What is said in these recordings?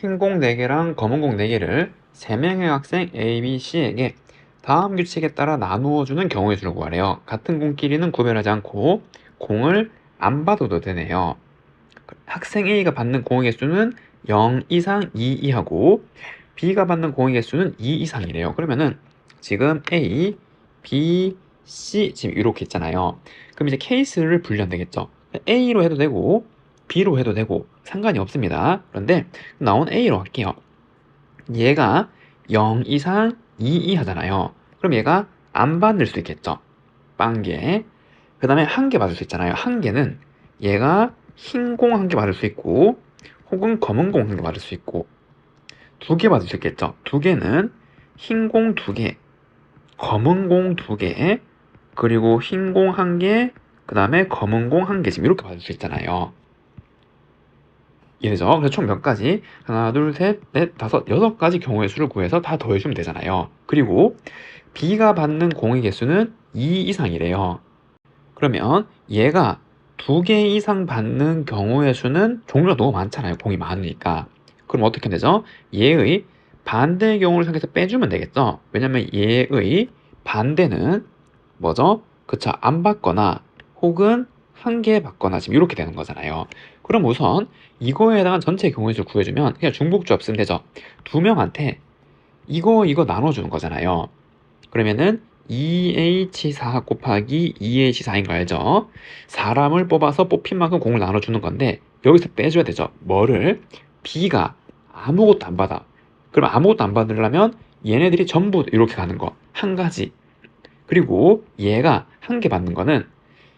흰 공 4개랑 검은 공 4개를 3명의 학생 A, B, C에게 다음 규칙에 따라 나누어 주는 경우의 수를 구하래요. 같은 공끼리는 구별하지 않고 공을 안 받아도 되네요. 학생 A가 받는 공의 개수는 0 이상 2 이하고 B가 받는 공의 개수는 2 이상이래요. 그러면은 지금 A, B, C 지금 이렇게 있잖아요. 그럼 이제 케이스를 분류하면 되겠죠. A로 해도 되고 B로 해도 되고 상관이 없습니다. 그런데 나온 A로 할게요. 얘가 0 이상 2 이하잖아요. 그럼 얘가 안 받을 수 있겠죠. 빵개. 그 다음에 한 개 받을 수 있잖아요. 한 개는 얘가 흰 공 한 개 받을 수 있고 혹은 검은 공 한 개 받을 수 있고 두 개 받을 수 있겠죠. 두 개는 흰 공 두 개, 검은 공 두 개, 그리고 흰 공 한 개, 그 다음에 검은 공 한 개 지금 이렇게 받을 수 있잖아요. 이래죠. 그래서 총 몇 가지? 하나, 둘, 셋, 넷, 다섯, 여섯 가지 경우의 수를 구해서 다 더해주면 되잖아요. 그리고 B가 받는 공의 개수는 2 이상이래요. 그러면 얘가 두 개 이상 받는 경우의 수는 종류가 너무 많잖아요. 공이 많으니까. 그럼 어떻게 되죠? 얘의 반대의 경우를 생각해서 빼주면 되겠죠? 왜냐면 얘의 반대는 뭐죠? 그쵸. 안 받거나 혹은 한 개 받거나 지금 이렇게 되는 거잖아요. 그럼 우선 이거에 해당한 전체 경우의 수를 구해주면 그냥 중복조합 쓰면 되죠. 두 명한테 이거 이거 나눠주는 거잖아요. 그러면은 2H4 곱하기 2H4인 거 알죠? 사람을 뽑아서 뽑힌 만큼 공을 나눠주는 건데 여기서 빼줘야 되죠. 뭐를? B가 아무것도 안 받아. 그럼 아무것도 안 받으려면 얘네들이 전부 이렇게 가는 거. 한 가지. 그리고 얘가 한 개 받는 거는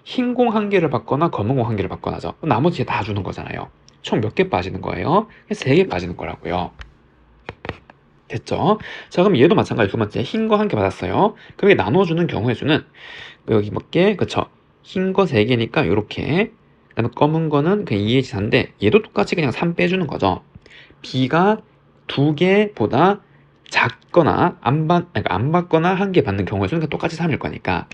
흰 공 한 개를 받거나 검은 공 한 개를 받거나 하죠. 나머지 다 주는 거잖아요. 총 몇 개 빠지는 거예요? 세 개 빠지는 거라고요. 됐죠? 자, 그럼 얘도 마찬가지 두 번째 흰 거 한 개 받았어요. 그럼 이게 나눠주는 경우의 수는 여기 몇 개? 그쵸? 흰 거 세 개니까 이렇게 그다음에 검은 거는 그냥 2H4인데 얘도 똑같이 그냥 3 빼주는 거죠. B가 두 개보다 작거나 안 받, 그러니까 안 받거나 한 개 받는 경우의 수는 똑같이 3일 거니까.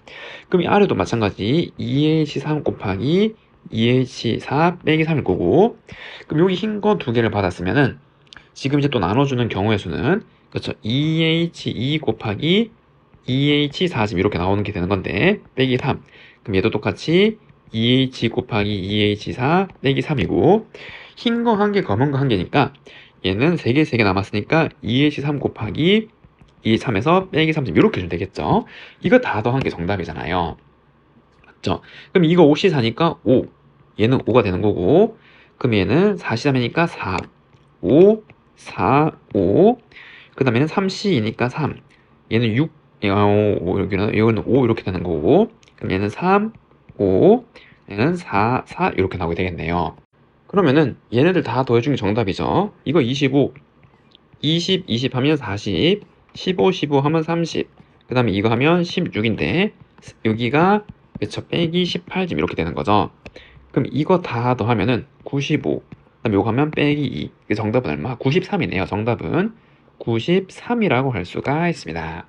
그럼 이 아래도 마찬가지. 2H3 곱하기 2H4 빼기 3일 거고. 그럼 여기 흰 거 두 개를 받았으면은 지금 이제 또 나눠주는 경우의 수는 그렇죠. 2H2 곱하기 2H4 지금 이렇게 나오는 게 되는 건데 빼기 3 그럼 얘도 똑같이 2H 곱하기 2H4 빼기 3이고. 흰 거 한 개 검은 거 한 개니까 얘는 3개 3개 남았으니까 2H3 곱하기 2H3에서 빼기 3 지금 이렇게 주면 되겠죠 이거 다 더한 게 정답이잖아요 맞죠 그럼 이거 5C4니까 5 얘는 5가 되는 거고 그럼 얘는 4C3이니까 4 5 4, 5. 그 다음에는 3C이니까 3. 얘는 6, 어, 5, 여기는, 여기는 5 이렇게 되는 거고. 그럼 얘는 3, 5. 얘는 4, 4 이렇게 나오게 되겠네요. 그러면은 얘네들 다 더해준 게 정답이죠. 이거 25. 20, 20 하면 40. 15, 15 하면 30. 그 다음에 이거 하면 16인데 여기가 그쵸 빼기 18 지금 이렇게 되는 거죠. 그럼 이거 다 더하면은 95. 그다음 요거 하면 빼기 2. 그 정답은 얼마? 93이네요. 정답은 93이라고 할 수가 있습니다.